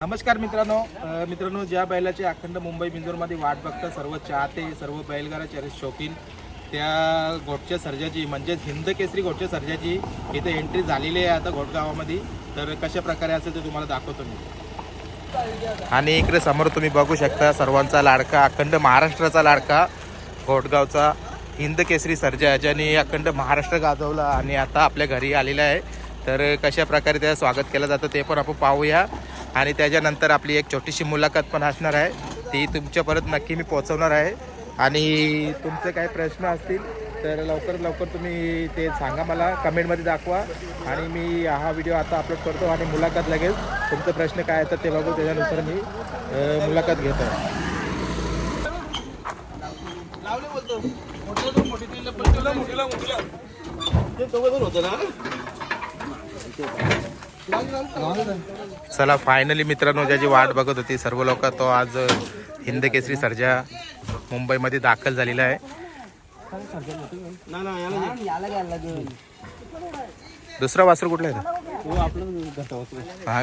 नमस्कार मित्रांनो. मित्रांनो ज्या बैलाची अखंड मुंबई बिंदूरमध्ये वाट बघता सर्व चाहते सर्व बैलगाडा चरित शौकीन त्या घोटच्या सर्जाची म्हणजेच हिंद केसरी घोटच्या सर्जाची इथे एंट्री झालेली आहे आता घोटगावामध्ये तर कशा प्रकारे असेल ते तुम्हाला दाखवतो मी. आणि इकडे समोर तुम्ही बघू शकता सर्वांचा लाडका अखंड महाराष्ट्राचा लाडका घोटगावचा हिंद केसरी सर्जा ज्याने अखंड महाराष्ट्र गाजवला आणि आता आपल्या घरी आलेला आहे. तर कशा प्रकारे त्याचं स्वागत केलं जातं ते पण आपण पाहूया. आणि त्याच्यानंतर आपली एक छोटीशी मुलाखत पण असणार आहे. ती तुमच्यापर्यंत नक्की मी पोहोचवणार आहे. आणि तुमचे काही प्रश्न असतील तर लवकर लवकर तुम्ही ते सांगा मला. कमेंटमध्ये दाखवा. आणि मी हा व्हिडिओ आता अपलोड करतो आणि मुलाखत लगेच. तुमचे प्रश्न काय आहेत ते बघू त्याच्यानुसार मी मुलाखत घेतो. चला फायनली मित्रांनो ज्याची वाट बघत होती सर्व लोक तो आज हिंद केसरी सर्जा मुंबईमध्ये दाखल झालेला आहे. दुसरा वासर कुठला आहे? हा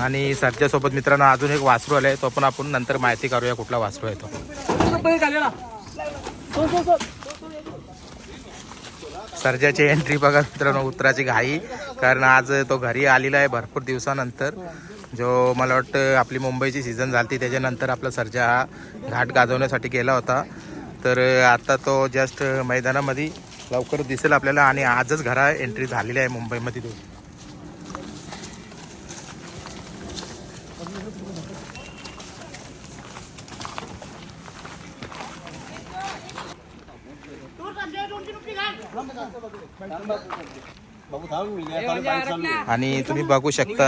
आणि सर्जासोबत मित्रांनो अजून एक वासरू आलाय तो पण आपण नंतर माहिती करूया कुठला वासरू आहे तो. सर्जाची एंट्री बघा मित्रांनो उतराची घाई कारण आज तो घरी आलेला आहे भरपूर दिवसानंतर. जो मला वाटतं आपली मुंबईची सीझन झाली त्याच्यानंतर आपला सरजा हा घाट गाजवण्यासाठी गेला होता. तर आता तो जस्ट मैदानामध्ये लवकर दिसेल आपल्याला आणि आजच घरा एंट्री झालेली आहे मुंबईमध्ये. तो आणि तुम्ही बघू शकता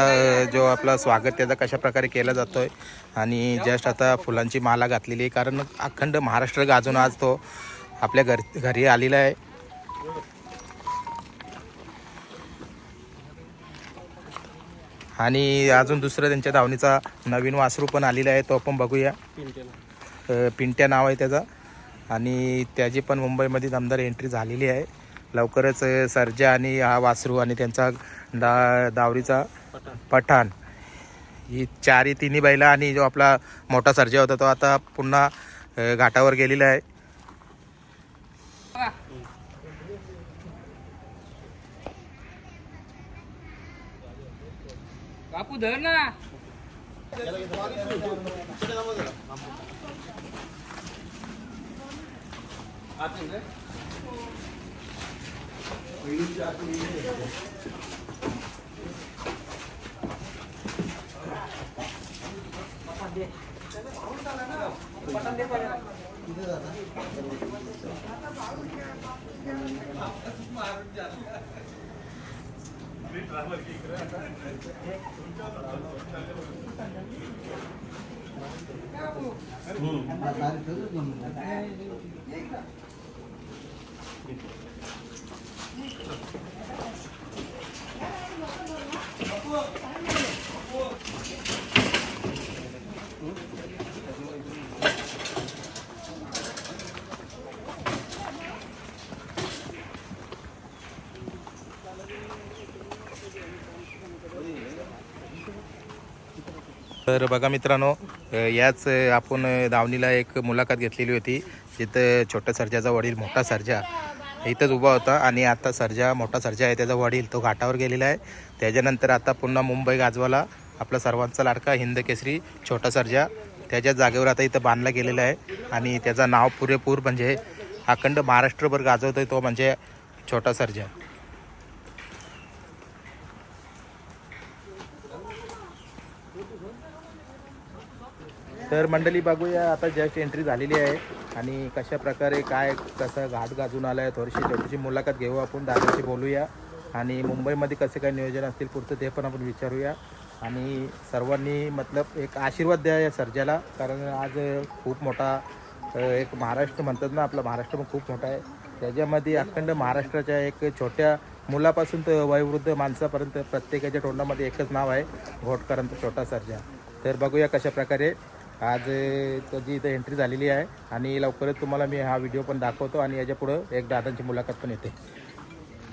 जो आपला स्वागत त्याचा कशा प्रकारे केला जातोय. आणि जस्ट आता फुलांची माला घातलेली आहे कारण अखंड महाराष्ट्र गाजून आज तो आपल्या घर घरी आलेला आहे. आणि अजून दुसरं त्यांच्या धावणीचा नवीन वासरू पण आलेला आहे तो पण बघूया. पिंट्या नाव आहे त्याचा. आणि त्याची पण मुंबईमध्ये दमदार एंट्री झालेली आहे. लवकरच सर्जा आणि हा वासरू आणि त्यांचा दा दावरीचा पठाण. ही चारही तिन्ही बैला आणि जो आपला मोठा सर्जा होता तो आता पुन्हा घाटावर गेलेला आहे. कापू धर ना చదువుతున్నాము तर बघा मित्रांनो याच आपण दावणीला एक मुलाखत घेतलेली होती. जिथं छोट्या सर्जाचा वडील मोठा सर्जा इथंच उभा होता आणि आता सर्जा मोठा सर्जा आहे. त्याचा वडील तो घाटावर गेलेला आहे. त्याच्यानंतर आता पुन्हा मुंबई गाजवाला आपला सर्वांचा लाडका हिंद केसरी छोटा सर्जा त्याच्या जागेवर आता इथं बांधला गेलेला आहे. आणि त्याचं नाव पुरेपूर म्हणजे अखंड महाराष्ट्रभर गाजवतो तो म्हणजे छोटा सर्जा. तर मंडळी बघूया आता जस्ट एंट्री झालेली आहे. आणि कशा प्रकारे काय कसं घाट गाजून आलं आहे थोडीशी छोटीशी मुलाखत घेऊ आपण दादाशी बोलूया. आणि मुंबईमध्ये कसे काय नियोजन असतील पुढचं ते पण आपण विचारूया. आणि सर्वांनी मतलब एक आशीर्वाद द्या या सर्जाला कारण आज खूप मोठा एक महाराष्ट्र म्हणतात ना आपला महाराष्ट्र पण खूप मोठा आहे. त्याच्यामध्ये अखंड महाराष्ट्राच्या एक छोट्या मुलापासून तर वयोवृद्ध माणसापर्यंत प्रत्येकाच्या तोंडामध्ये एकच नाव आहे घोटकरांचा छोटा सर्जा. तर बघूया कशा प्रकारे आज त्याची इथं एंट्री झालेली आहे आणि लवकरच तुम्हाला मी हा व्हिडिओ पण दाखवतो आणि याच्या पुढं एक दादांची मुलाखत पण येते.